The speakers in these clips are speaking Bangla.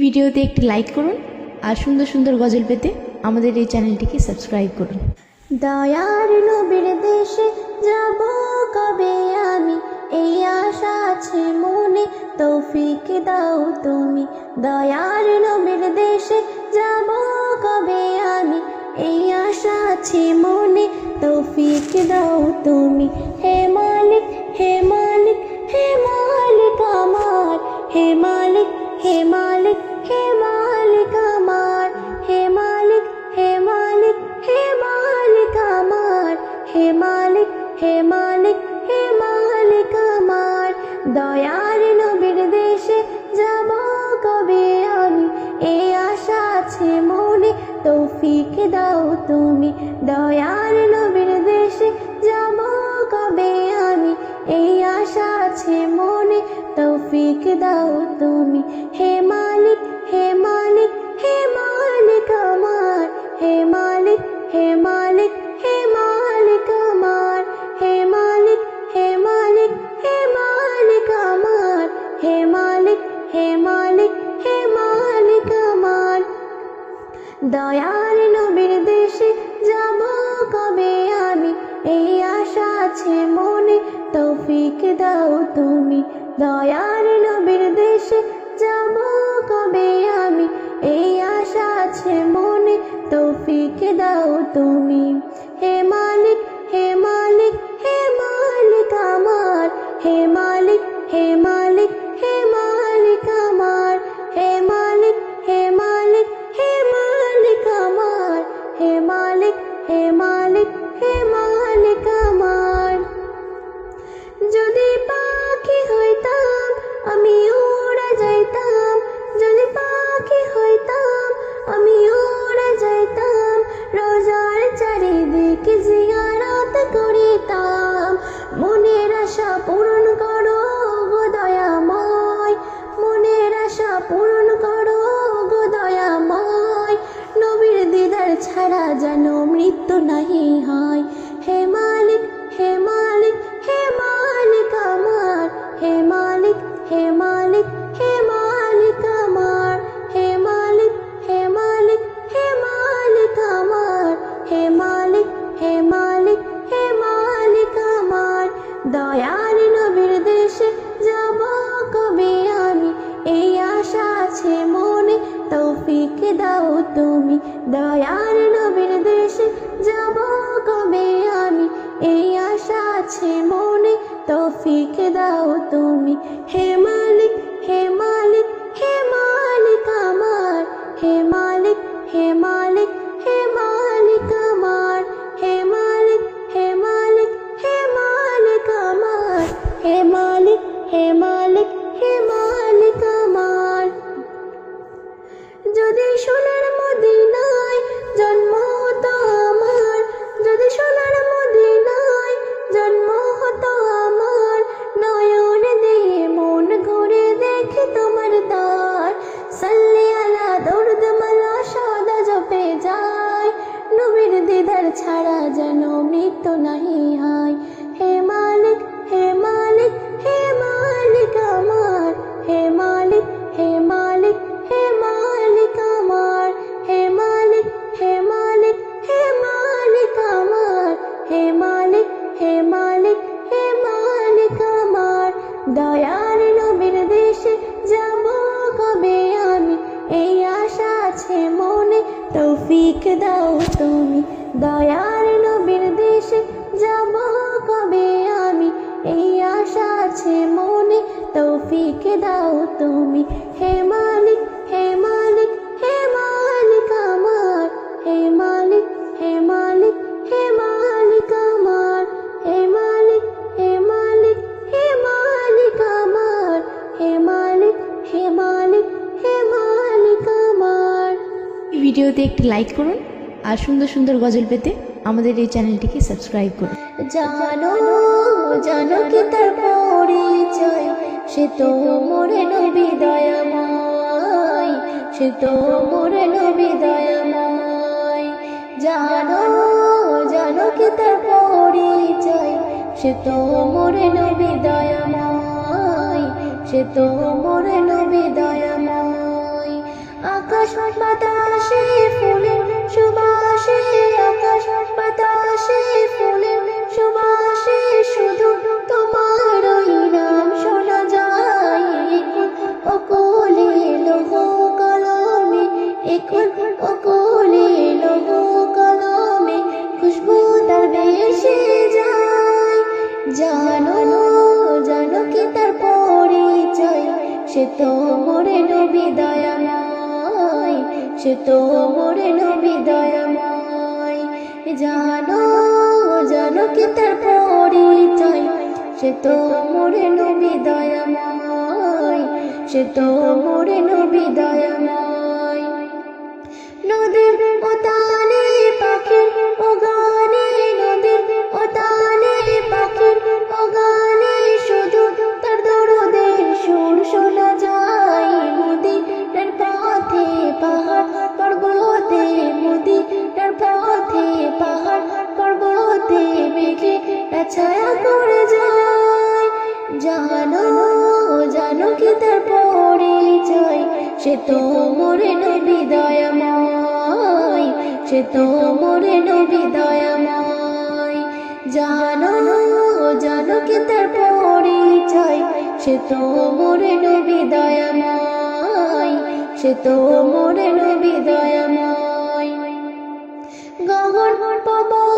ভিডিওতে একটি লাইক করুন আর সুন্দর সুন্দর গজল পেতে আমাদের এই চ্যানেলটিকে সাবস্ক্রাইব করুন। দয়ার নবীর দেশে যাব কবে আমি? এই আশা আছে মনে, তৌফিক দাও তুমি। দয়ার নবীর দেশে যাব কবে আমি? এই আশা আছে মনে, তৌফিক দাও তুমি। হে মালিক হে মালিক হে মালিক আমার। হে মালিক হে মালিক তৌফিক দাও তুমি, দয়ার নবীর দেশে যাব কবে আমি? এই আশা আছে মনে, তৌফিক দাও তুমি। হে মালিক হে মালিক দয়ার নবীর দেশে যাব কবে আমি? এই আশা আছে মনে, তৌফিক দাও তুমি। দয়ার নবীর দেশে যাব কবে আমি? এই আশা আছে মনে, তৌফিক দাও তুমি। দাও তুমি দয়ার নবীর দেশে যাব কবে আমি? এই আশা আছে মনে, তৌফিক দাও তুমি। হে মালিক হে মালিক হে মালিক আমার। হে মালিক হে মালিক হে মালিক আমার। হে মালিক হে মালিক হে মালিক আমার। হে মালিক হে মালিক দিদার ছাড়া যেন মৃত্যু নাহি হয়। হে মালিক হে মালিক হে মালিক আমার। হে মালিক হে মালিক হে মালিক আমার। হে মালিক হে মালিক হে মালিক আমার। হে মালিক হে মালিক হে মালিক আমার। দয়ার নবীর দেশে যাব কবে আমি? এই আশা আছে মনে, তৌফিক দাও দয়ার নবীর দেশে যাব কবে আমি? এই আশা আছে মনে, তৌফিক দাও তুমি। হে মালিক হে মালিক হে মালিক আমার। হে মালিক হে মালিক হে মালিক আমার। হে মালিক হে মালিক হে মালিক আমার। হে মালিক হে মালিক হে মালিক আমার। ভিডিওতে একটি লাইক করুন। আর সুন্দর সুন্দর গজল পেতে আমাদের এই চ্যানেলটিকে সাবস্ক্রাইব করুন। জানো জানো কি তার পরিচয়? সে তো মোরে নবী দয়াময়। সে তো মোরে নবী দয়াময়। জানো জানো কি তার পরিচয়? সে তো মোরে নবী দয়াময়। সে তো মোরে নবী দয়াময়। আকাশ বাতাসে ফুলের সুবাসে আকাশ বাতাসে ফুলের সুবাসে শুধু জানো জানো কি তার পরিচয়? সে তো মোরে নবী দয়াময়, সে তো মোরে নবী দয়াময়। নদীর মোরে নবী দয়াময় সে তো মোরে নবী দয়াময় জানো জানো কি তার পরিচয়, সে তো মোরে নবী দয়াময় সে তো মোরে নবী দয়াময় গগন পবনে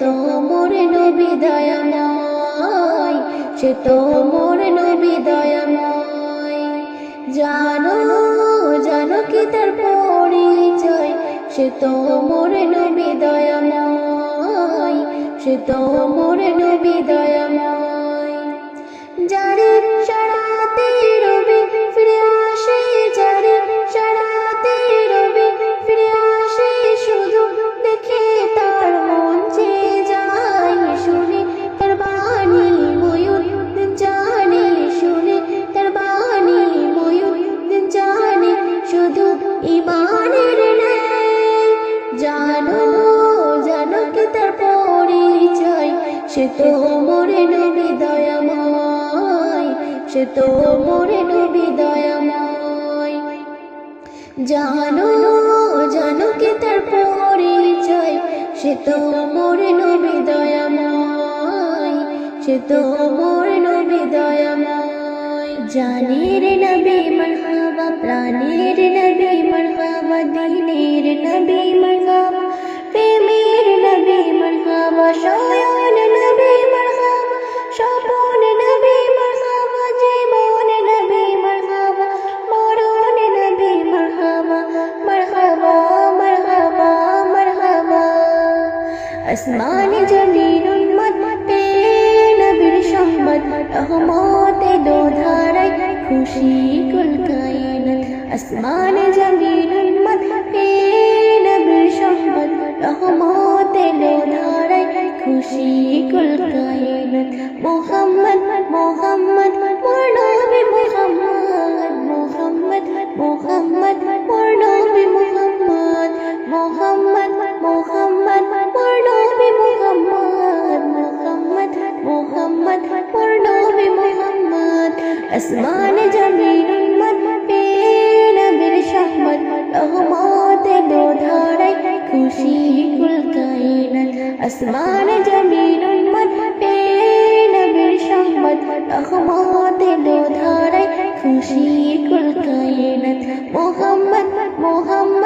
তো মোরে নবী দয়াময়, সে তো মোরে নবী দয়াময়। জানো জানো কি তার পরিচয়, সে তো মোরে নবী দয়াময়, সে তো মোরে নবী দয়াময়। জানো জানো কি তার পরিচয়, সে তো মোরে নবী দয়াময়, সে তো মোরে নবী দয়াময়। জানের নবী মরহাবা, প্রাণের নবী মরহাবা, দিনের নবী মরহাবা, প্রেমের নবী মরহাবা শয়ন আসমান জমিন উন্মত নবীর সম্মত রহমতে দোধারায় খুশি কুল কায়নাত। আসমান আসমান জমিন উম্মত পে নবীর শাহমত রহমতে দো ধারায় খুশি কুল কায়নাত আসমান জমিন উম্মত পে নবীর শাহমত রহমতে দো খুশি কুল কায়নাত মোহাম্মদ মোহাম্মদ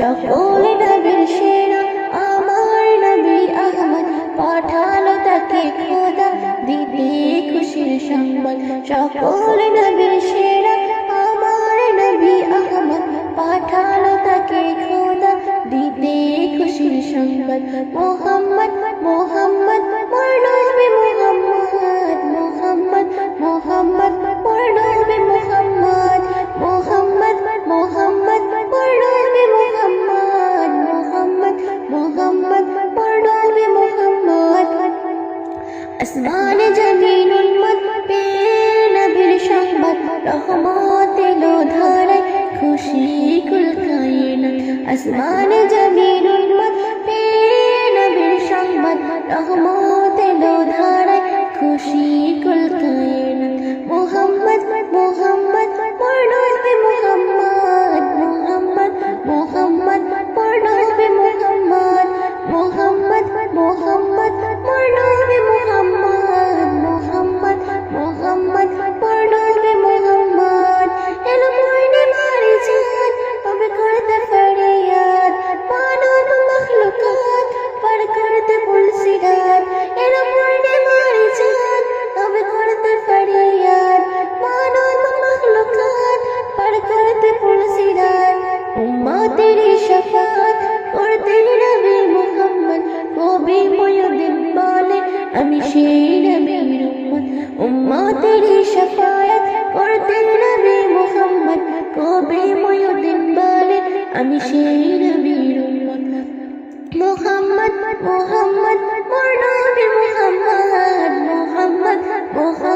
সকল নবীর সেরা। আমার নবী আহমদ পাঠালো তাকে খোদা। দিতে খুশির সংবাদ, সকল নবীর সেরা। আমার নবী আহমদ পাঠালো তাকে খোদা। দিতে খুশির সংবাদ, মোহাম্মদ মোহাম্মদ আসমান জমির উন্মত নবীর সংবাদ রহমতের ধারায় খুশি উম্মতের শফাত করতে নবী মুহাম্মদ, কবি ময়ুদ্দিন বলে, আমি সেই নবীর উম্মত উম্মতের শফায়াত করতে নবী মুহাম্মদ, কবি ময়ুদ্দিন বলে, আমি সেই নবীর উম্মত মোহাম্মদ মোহাম্মদ মোর নবী মোহাম্মদ মোহাম্মদ মোহাম্মদ